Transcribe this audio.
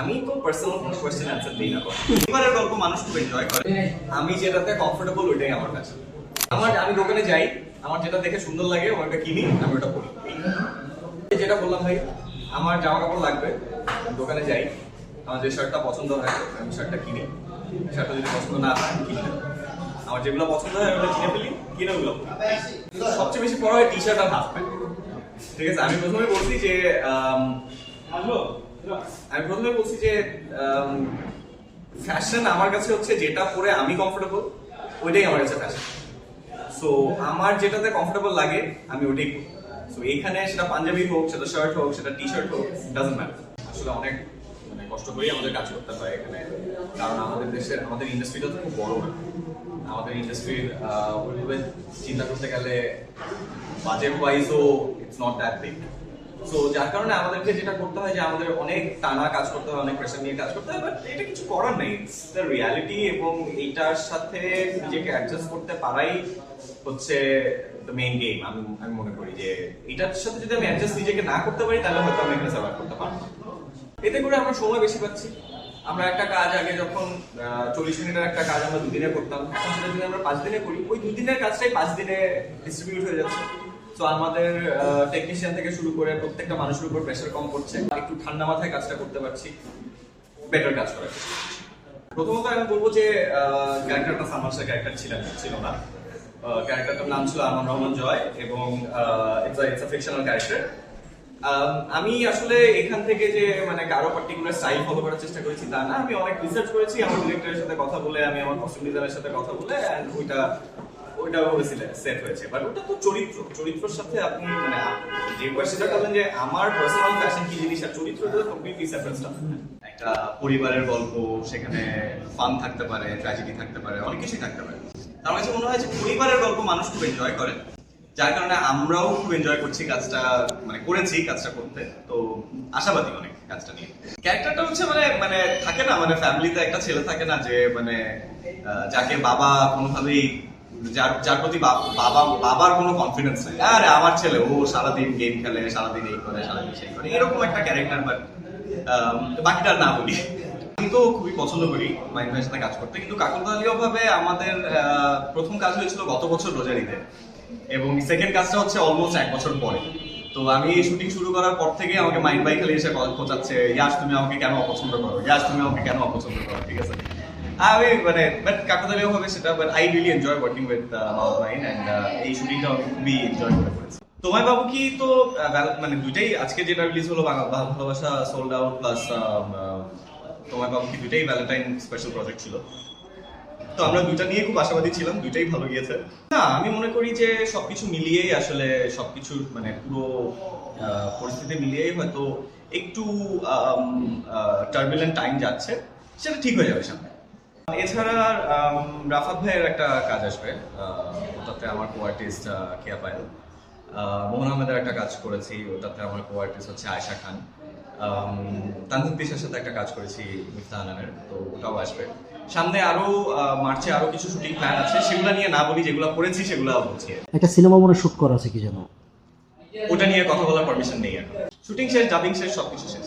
আমি তো পার্সোনাল কোনো কোয়েশ্চেন অ্যান্সার দিই না এবারের গল্প মানুষ খুব এনজয় করে। আমি যেটাতে কমফোর্টেবল ওইটাই আমার কাছে। আমার আমি দোকানে যাই, আমার যেটা দেখে সুন্দর লাগে ওটা কিনি, আমি ওটা পরি। যেটা বললাম ভাই, আমার জামা কাপড় লাগবে দোকানে যাই। আমার যে শার্টটা পছন্দ হয়, আমি শার্টটা কিনি। শার্টটা যদি পছন্দ না হয়, আমি কিনি আমার যেগুলো পছন্দ হয় ওগুলো কিনে ফেলি, কিনে ওগুলো সবচেয়ে বেশি পড়া হয় টি শার্ট আর হাফ প্যান্ট ঠিক আছে, আমি প্রথমে বলছি যে আম, প্রথমে বলছি যে ফ্যাশন আমার কাছে হচ্ছে যেটা পরে আমি কমফোর্টেবল ওইটাই আমার কাছে ফ্যাশন সো আমার যেটাতে কমফোর্টেবল লাগে আমি ওটাই পরি। সো এইখানে সেটা পাঞ্জাবি হোক সেটা শার্ট হোক সেটা টি শার্ট হোক ডাজন্ট ম্যাটার আসলে অনেক মানে কষ্ট করেই আমাদের কাজ করতে হয় এখানে। কারণ আমাদের দেশের আমাদের ইন্ডাস্ট্রিটা তো খুব বড় না। আমাদের ইন্ডাস্ট্রির চিন্তা করতে গেলে budget ওয়াইজও it's not that big so যার কারণে আমাদেরকে যেটা করতে হয় যে আমাদের অনেক টানা কাজ করতে হয়, অনেক প্রেশার নিয়ে কাজ করতে হয় বাট এটা কিছু করার নেই। দ্য রিয়ালিটি এবং এইটার সাথে নিজেকে অ্যাডজাস্ট করতে পারাই হচ্ছে দ্য মেইন গেম আমি আমি মনে করি যে এটার সাথে যদি আমি অ্যাডজাস্ট নিজেকে না করতে পারি, তাহলে হয়তো আমি এখানে সার্ভাইভ করতে পারব এতে করে আমরা সময় বেশি পাচ্ছি। আমরা একটা কাজ আগে যখন চল্লিশ মিনিটের একটা কাজ আমরা দুদিনে করতাম, এখন সেটা যদি আমরা পাঁচ দিনে করি, ওই দুদিনের কাজটাই পাঁচ দিনে ডিস্ট্রিবিউট হয়ে যাচ্ছে। তো আমাদের টেকনিশিয়ান থেকে শুরু করে প্রত্যেকটা মানুষের উপর প্রেশার কম করছে একটু ঠান্ডা মাথায় কাজটা করতে পারছি। বেটার কাজ করার প্রথমত আমি বলব যে ক্যারেক্টারটা ক্যারেক্টার ছিল না ক্যারেক্টারটার নাম ছিল আমান রহমান জয় এবং ইটস ইটস ফিকশনাল ক্যারেক্টার আমি আসলে এখান থেকে যে মানে কারও পার্টিকুলার স্টাইল ফলো করার চেষ্টা করেছি তা না। আমি অনেক রিসার্চ করেছি, আমার ডিরেক্টরের সাথে কথা বলে, আমি আমার কস্টিউম ডিজাইনের সাথে কথা বলে, and ওইটা ওইটা সেট হয়েছে। বাট ওটা তো চরিত্র। চরিত্রের সাথে আপনি মানে যে কোয়েশ্চেনটা করলেন যে আমার পার্সোনাল ফ্যাশন কি জিনিস, আর চরিত্র এটা কমপ্লিটলি সেপারেট একটা পরিবারের গল্প, সেখানে ফান থাকতে পারে ট্র্যাজেডি থাকতে পারে, অনেক কিছুই থাকতে পারে। আমার কাছে মনে হয় যে পরিবারের গল্প মানুষ খুব এনজয় করে। যার কারণে আমরাও খুব এনজয় করছি কাজটা মানে করেছি কাজটা করতে। তো আশাবাদী অনেক কাজটা নিয়ে। ক্যারেক্টারটা হচ্ছে মানে মানে থাকে না মানে ফ্যামিলিতে একটা ছেলে থাকে না যে মানে যাকে বাবা কোনোভাবেই যার যার প্রতি বাবা, বাবার কোনো কনফিডেন্স নেই। আরে আমার ছেলে, ও সারাদিন গেম খেলে, সারাদিন এই করে, সারাদিন সেই করে, এরকম একটা ক্যারেক্টার বাট বাকিটা না বলি। তো খুবই পছন্দ করি মাইন্ড ভাইয়ের সাথে কাজ করতে, কিন্তু কাকতালীয় ভাবে আমাদের প্রথম কাজ হয়েছিল গত বছর রোজারিতে, এবং সেকেন্ড কাজটা হচ্ছে অলমোস্ট এক বছর পরে। তো আমি এই শুটিং শুরু করার পর থেকে আমাকে মাইন্ড বাই খালি এসে খোঁচাচ্ছে ইয়াস তুমি আমাকে কেন অপছন্দ করো? ইয়াস তুমি আমাকে কেন অপছন্দ করো? ঠিক আছে? আমি মানে বাট কাকতালীয় ভাবে সেটা but I really enjoy working with mouth mind and এই শুটিংটা খুবই এনজয় করে করেছি। তোমায় বাবু কি, তো মানে দুইটাই আজকে যেটা রিলিজ হলো ভালোবাসা সোল্ড আউট প্লাস তোমায় বাবু কি, দুইটাই ভ্যালেন্টাইন স্পেশাল প্রজেক্ট ছিল। তো আমরা দুইটা নিয়ে খুব আশাবাদী ছিলাম, দুইটাই ভালো গিয়েছে। না, আমি মনে করি যে সবকিছু মিলিয়েই আসলে সবকিছু মানে পুরো পরিস্থিতি মিলিয়েই হয়তো একটু টার্বুলেন্ট টাইম যাচ্ছে, সেটা ঠিক হয়ে যাবে সামনে। এছাড়া রাফাত ভাইয়ের একটা কাজ আসবে। ওটাতে আমার কো আর্টিস্ট কেয়া পায়েল। মোহন আহমেদের একটা কাজ করেছি ওটাতে আমার কো আর্টিস্ট হচ্ছে আয়শা খান। তানজিদ তিশার সাথে একটা কাজ করেছি মিফতা হানানের তো ওটাও আসবে। সামনে আরও মার্চে আরও কিছু শুটিং প্ল্যান আছে সেগুলো নিয়ে না বলি যেগুলো করেছি সেগুলো বলছি একটা সিনেমা মনে শুট করা আছে কি যেন। ওটা নিয়ে কথা বলার পারমিশন নেই এখন। শুটিং শেষ ডাবিং শেষ সবকিছু শেষ।